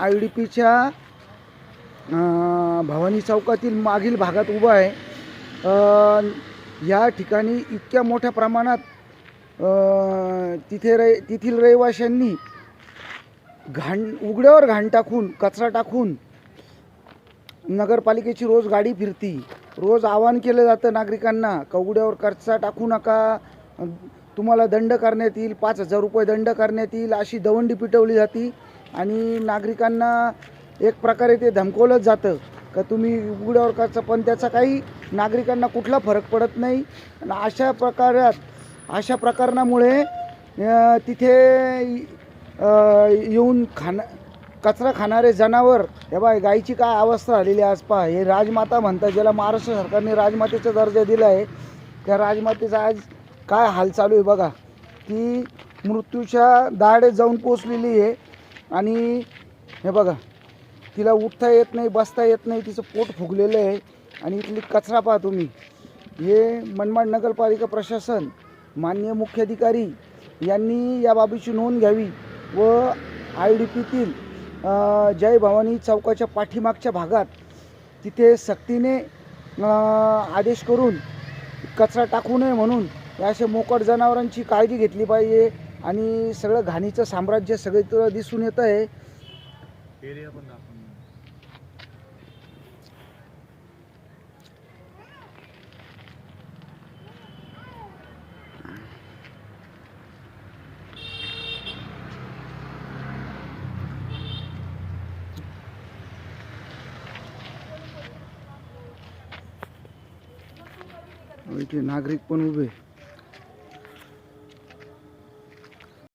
I D पीच्या भवानी चौकातील मागील भागात उभा आहे. या ठिकाणी इतक्या मोठ्या प्रमाणात तिथे रे तेथील रहिवाशांनी घाण उघड्यावर घाण टाकून कचरा टाकून नगरपालिकेची रोज गाडी फिरती. रोज आवाहन केलं जातं नागरिकांना का उघड्यावर कचरा टाकू नका. तुम्हाला दंड करण्यात येईल. पाच हजार रुपये दंड करण्यात येईल. अशी दवंडी पिटवली जाती. आणि नागरिकांना एक प्रकारे ते धमकवलंच जातं. का तुम्ही उघड्यावर करचं पण त्याचा काही नागरिकांना कुठला फरक पडत नाही. आणि अशा प्रकारात अशा प्रकरणामुळे तिथे येऊन खाणं कचरा खाणारे जनावर हे बाय गायीची काय अवस्था झालेली आहे आज पहा. हे राजमाता म्हणतात ज्याला महाराष्ट्र सरकारने राजमातेचा दर्जा दिला आहे. त्या राजमातेचा आज काय हाल चालू आहे बघा. ती मृत्यूच्या दाडे जाऊन पोचलेली आहे. आणि हे बघा तिला उठता येत नाही बसता येत नाही तिचं पोट फुगलेलं आहे. आणि इथली कचरा पहा तुम्ही. हे मनमाड नगरपालिका प्रशासन माननीय मुख्याधिकारी यांनी या बाबीची नोंद घ्यावी व आय डी पीतील जय भवानी चौकाच्या पाठीमागच्या भागात तिथे सक्तीने आदेश करून कचरा टाकू नये म्हणून या अशा मोकट जनावरांची काळजी घेतली पाहिजे. आणि सगळं घाणीचं साम्राज्य सगळीकडं दिसून येतं आहे. इथे नागरिक पण उभे.